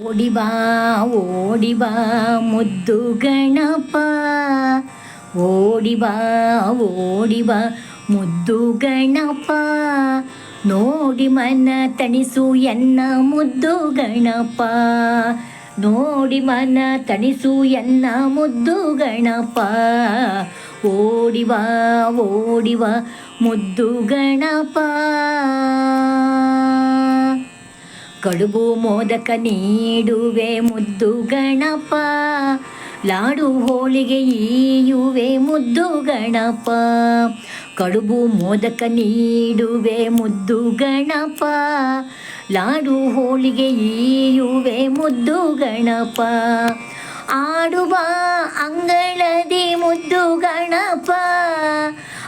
ಓಡಿಬಾ ಓಡಿಬಾ ಮುದ್ದು ಗಣಪ. ಓಡಿ ಬಾ ಓಡಿ ಬಾ ಮುದ್ದು ಗಣಪ. ನೋಡಿ ಮನ ತಣಿಸು ಎನ್ನ ಮುದ್ದು ಗಣಪ. ನೋಡಿ ಮನ ತಣಿಸು ಎನ್ನ ಮುದ್ದು ಗಣಪ. ಓಡಿಬಾ ಓಡಿಬಾ ಮುದ್ದು ಗಣಪ. ಕಡುಬು ಮೋದಕ ನೀಡುವೆ ಮುದ್ದು ಗಣಪ. ಲಾಡು ಹೋಳಿಗೆ ಈಯುವೆ ಮುದ್ದು ಗಣಪ. ಕಡುಬು ಮೋದಕ ನೀಡುವೆ ಮುದ್ದು ಗಣಪ. ಲಾಡು ಹೋಳಿಗೆ ಈಯುವೆ ಮುದ್ದು ಗಣಪ. ಆಡುವ ಅಂಗಳದಿ ಮುದ್ದು ಗಣಪ.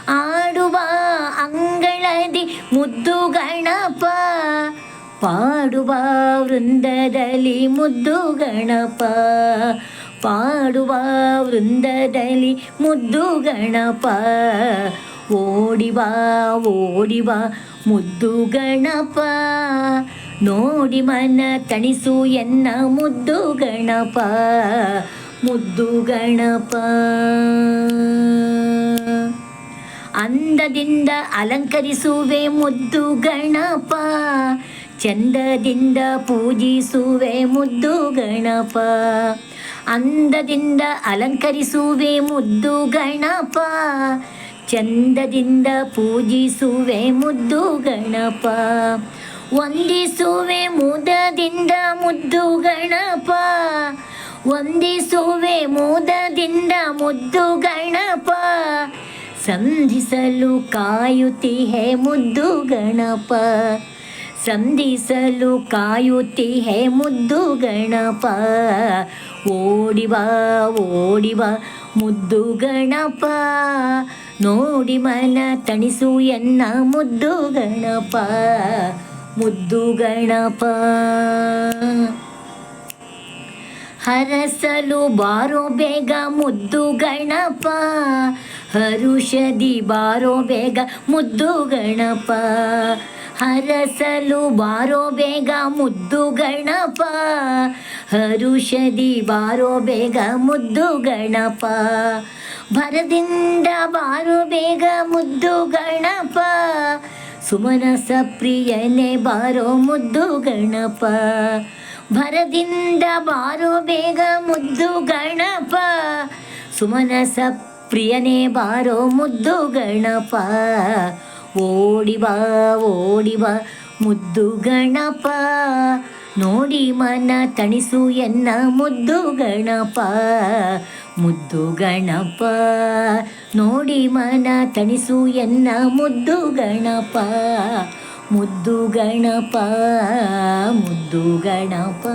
ಆಡುವ ಅಂಗಳದಿ ಮುದ್ದು ಗಣಪ. ಪಾಡುವ ವೃಂದದಲ್ಲಿ ಮುದ್ದು ಗಣಪ. ಪಾಡುವ ವೃಂದದಲ್ಲಿ ಮುದ್ದು ಗಣಪ. ಓಡಿವಾ, ಓಡಿವ ಮುದ್ದು ಗಣಪ. ನೋಡಿ ಮನ ತಣಿಸು ಎನ್ನ ಮುದ್ದು ಗಣಪ. ಮುದ್ದು ಗಣಪ. ಅಂದದಿಂದ ಅಲಂಕರಿಸುವೆ ಮುದ್ದು ಗಣಪ. ಚಂದದಿಂದ ಪೂಜಿಸುವೆ ಮುದ್ದು ಗಣಪ. ಅಂದದಿಂದ ಅಲಂಕರಿಸುವೆ ಮುದ್ದು ಗಣಪ. ಚಂದದಿಂದ ಪೂಜಿಸುವೆ ಮುದ್ದು ಗಣಪ. ವಂದಿಸುವೆ ಮುದದಿಂದ ಮುದ್ದು ಗಣಪ. ವಂದಿಸುವೆ ಮುದದಿಂದ ಮುದ್ದು ಗಣಪ. ಸಂಧಿಸಲು ಕಾಯುತ್ತಿಹೆ ಮುದ್ದು ಗಣಪ. ಸಂಧಿಸಲು ಕಾಯುತ್ತಿಹೆ ಮುದ್ದು ಗಣಪ. ಓಡಿವ ಓಡಿವ ಮುದ್ದು ಗಣಪ. ನೋಡಿ ಮನ ತಣಿಸು ಎನ್ನ ಮುದ್ದು ಗಣಪ. ಮುದ್ದು ಗಣಪ. ಹರಸಲು ಬಾರೋ ಬೇಗ ಮುದ್ದು ಗಣಪ. ಹರುಷದಿ ಬಾರೋ ಬೇಗ ಮುದ್ದು ಗಣಪ. ಹರಸಲು ಬಾರೋ ಬೇಗ ಮುದ್ದು ಗಣಪ. ಹರುಷದಿ ಬಾರೋ ಬೇಗ ಮುದ್ದು ಗಣಪ. ಭರದಿಂದ ಬಾರೋ ಬೇಗ ಮುದ್ದು ಗಣಪ. ಸುಮನಸ ಸಪ್ರಿಯನೆ ಬಾರೋ ಮುದ್ದು ಗಣಪ. ಭರದಿಂದ ಬಾರೋ ಬೇಗ ಮುದ್ದು ಗಣಪ. ಸುಮನಸ ಪ್ರಿಯನೇ ಬಾರೋ ಮುದ್ದು ಗಣಪ. ಓಡಿವಾ ಓಡಿವಾ ಮುದ್ದು ಗಣಪ. ನೋಡಿ ಮನ ತಣಿಸು ಎನ್ನ ಮುದ್ದು ಗಣಪ. ಮುದ್ದು ಗಣಪ. ನೋಡಿ ಮನ ತಣಿಸು ಎನ್ನ ಮುದ್ದು ಗಣಪ. ಮುದ್ದು ಗಣಪ ಮುದ್ದು ಗಣಪ.